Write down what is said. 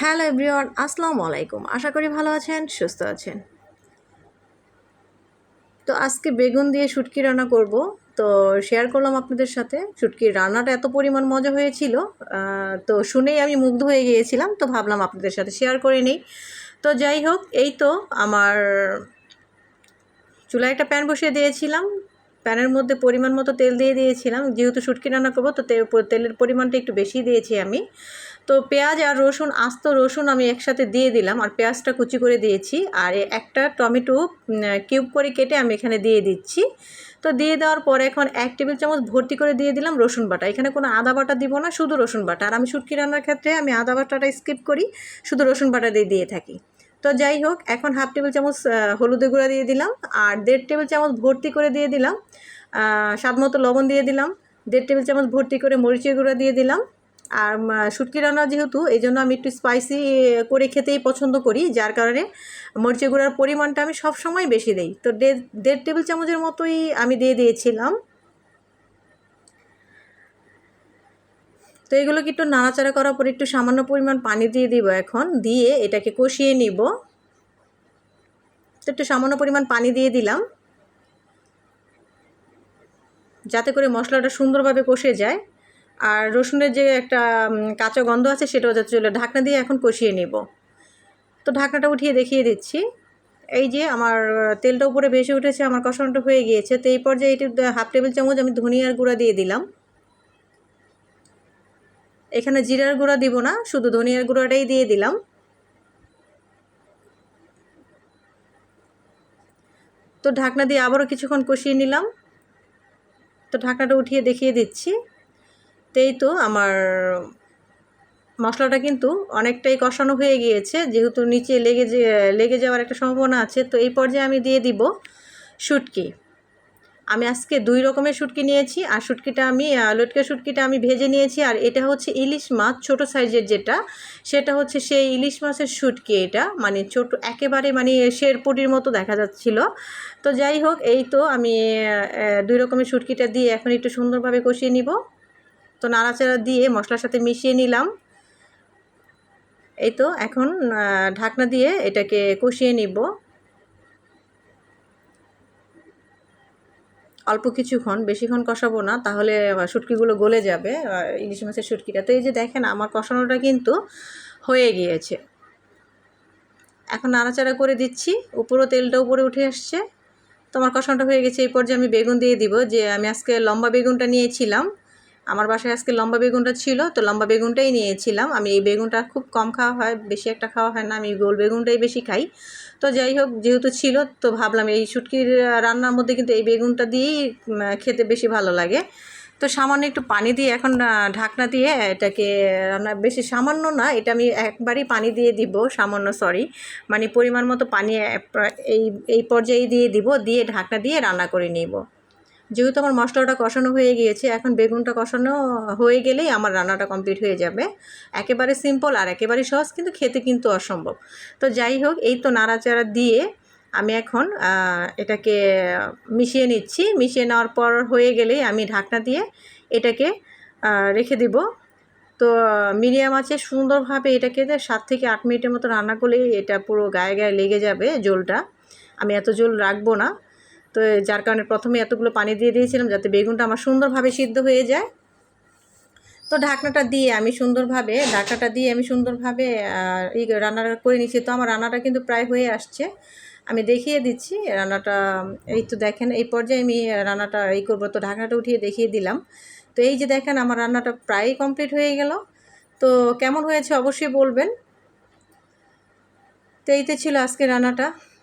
Hello everyone, আসসালামু আলাইকুম। আশা করি ভালো আছেন, সুস্থ আছেন। তো আজকে বেগুন দিয়ে শুটকি রান্না করব। তো শেয়ার করলাম আপনাদের সাথে। শুটকির রান্নাটা এত পরিমাণ মজা হয়েছিল তো শুনেই আমি মুগ্ধ হয়ে গিয়েছিলাম। তো ভাবলাম আপনাদের সাথে শেয়ার করে নিই। তো যাই হোক, এই তো আমার চুলায় একটা প্যান বসিয়ে দিয়েছিলাম। প্যানের মধ্যে পরিমাণ মতো তেল দিয়ে দিয়েছিলাম। যেহেতু শুটকি রান্না করব, তো তেলের পরিমাণটা একটু বেশি দিয়েছি আমি। তো পেঁয়াজ আর রসুন, আস্ত রসুন আমি একসাথে দিয়ে দিলাম আর পেঁয়াজটা কুচি করে দিয়েছি। আর একটা টমেটো কিউব করে কেটে আমি এখানে দিয়ে দিচ্ছি। তো দিয়ে দেওয়ার পরে এখন এক টেবিল চামচ ভর্তি করে দিয়ে দিলাম রসুন বাটা। এখানে কোনো আদা বাটা দিব না, শুধু রসুন বাটা। আর আমি শুটকি রান্নার ক্ষেত্রে আমি আদা বাটাটা স্কিপ করি, শুধু রসুন বাটা দিয়ে দিয়ে থাকি। তো যাই হোক, এখন হাফ টেবিল চামচ হলুদের গুঁড়া দিয়ে দিলাম আর দেড় টেবিল চামচ ভর্তি করে দিয়ে দিলাম স্বাদ মতো লবণ দিয়ে দিলাম, দেড় টেবিল চামচ ভর্তি করে মরিচের গুঁড়া দিয়ে দিলাম। আর শুটকি রান্না যেহেতু এই জন্য আমি একটু স্পাইসি করে খেতেই পছন্দ করি, যার কারণে মরিচের গুঁড়ার পরিমাণটা আমি সব সময় বেশি দিই। তো দেড় দেড় টেবিল চামচের মতোই আমি দিয়ে দিয়েছিলাম। তো এগুলোকে একটু নাড়াচাড়া করার পর একটু সামান্য পরিমাণ পানি দিয়ে দিব এখন, দিয়ে এটাকে কষিয়ে নিব। তো একটু সামান্য পরিমাণ পানি দিয়ে দিলাম। যাতে করে মশলাটা সুন্দরভাবে কষে যায়। আর রসুনের যে একটা কাঁচা গন্ধ আছে সেটাও যাতে চলে, ঢাকনা দিয়ে এখন কষিয়ে নেব। তো ঢাকনাটা উঠিয়ে দেখিয়ে দিচ্ছি। এই যে আমার তেলটা উপরে ভেসে উঠেছে, আমার কষানোটা হয়ে গিয়েছে। তো এই পর্যায়ে এটি হাফ টেবিল চামচ আমি ধনিয়ার গুঁড়া দিয়ে দিলাম। এখানে জিরার গুঁড়া দিব না, শুধু ধনিয়ার গুঁড়াটাই দিয়ে দিলাম। তো ঢাকনা দিয়ে আবারও কিছুক্ষণ কষিয়ে নিলাম। তো ঢাকনাটা উঠিয়ে দেখিয়ে দিচ্ছি। তো এই তো আমার মশলাটা কিন্তু অনেকটাই কষানো হয়ে গিয়েছে। যেহেতু নিচে লেগে যে, লেগে যাওয়ার একটা সম্ভাবনা আছে, তো এই পর্যায়ে আমি দিয়ে দিব শুটকি। আমি আজকে দুই রকমের শুটকি নিয়েছি, আর শুটকিটা আমি লটকা শুটকিটা আমি ভেজে নিয়েছি, আর এটা হচ্ছে ইলিশ মাছ, ছোট সাইজের যেটা, সেটা হচ্ছে সেই ইলিশ মাছের শুটকি এটা মানে ছোট, একেবারে মানে শেরপুটির মতো দেখা যাচ্ছিল। তো যাই হোক, এই তো আমি দুই রকমের শুটকিটা দিয়ে এখন একটু সুন্দরভাবে কষিয়ে নিব। তো নাড়াচাড়া দিয়ে মশলার সাথে মিশিয়ে নিলাম। এই তো এখন ঢাকনা দিয়ে এটাকে কষিয়ে নিব। অল্প কিছুক্ষণ, বেশিক্ষণ কষাবো না, তাহলে শুটকিগুলো গলে যাবে। ইলিশ মাছের শুটকিটা। তো এই যে দেখেন, আমার কষানোটা কিন্তু হয়ে গিয়েছে। এখন নাড়াচাড়া করে দিচ্ছি। উপরও তেলটা উপরে উঠে আসছে। তো আমার কষানোটা হয়ে গেছে। এই পর্যায়ে আমি বেগুন দিয়ে দিব, যে আমি আজকে লম্বা বেগুনটা নিয়েছিলাম। আমার বাসায় আজকে লম্বা বেগুনটা ছিল, তো লম্বা বেগুনটাই নিয়েছিলাম। আমি এই বেগুনটা খুব কম খাওয়া হয়, বেশি একটা খাওয়া হয় না, আমি গোল বেগুনটাই বেশি খাই। তো যাই হোক, যেহেতু ছিল, তো ভাবলাম এই শুটকির রান্নার মধ্যে কিন্তু এই বেগুনটা দিয়েই খেতে বেশি ভালো লাগে। তো সামান্য একটু পানি দিয়ে এখন ঢাকনা দিয়ে এটাকে রান্না, বেশি সামান্য না, এটা আমি একবারই পানি দিয়ে দিব, সামান্য সরি মানে পরিমাণ মতো পানি এই এই পর্যায়ে দিয়ে দিব, দিয়ে ঢাকনা দিয়ে রান্না করে নিব। যেহেতু আমার মশলাটা কষানো হয়ে গিয়েছে, এখন বেগুনটা কষানো হয়ে গেলেই আমার রান্নাটা কমপ্লিট হয়ে যাবে। একেবারে সিম্পল আর একেবারে সহজ, কিন্তু খেতে কিন্তু অসম্ভব। তো যাই হোক, এই তো নাড়াচাড়া দিয়ে আমি এখন এটাকে মিশিয়ে নিচ্ছি। মিশিয়ে নেওয়ার পর হয়ে গেলেই আমি ঢাকনা দিয়ে এটাকে রেখে দিব। তো মিডিয়াম আছে, সুন্দরভাবে এটাকে সাত থেকে আট মিনিটের মতো রান্না করলেই এটা পুরো গায়ে গায়ে লেগে যাবে জলটা। আমি এত জল রাখব না। তো যার কারণে প্রথমে এতগুলো পানি দিয়ে দিয়েছিলাম যাতে বেগুনটা আমার সুন্দরভাবে সিদ্ধ হয়ে যায়। তো ঢাকনাটা দিয়ে আমি সুন্দরভাবে, ঢাকনাটা দিয়ে আমি সুন্দরভাবে এই রান্নাটা করে নিচ্ছি তো আমার রান্নাটা কিন্তু প্রায় হয়ে আসছে। আমি দেখিয়ে দিচ্ছি রান্নাটা, এই তো দেখেন, এই পর্যায়ে আমি রান্নাটা এই করব। তো ঢাকনাটা উঠিয়ে দেখিয়ে দিলাম। তো এই যে দেখেন, আমার রান্নাটা প্রায় কমপ্লিট হয়ে গেল। তো কেমন হয়েছে অবশ্যই বলবেন। তো এইতে ছিল আজকে রান্নাটা।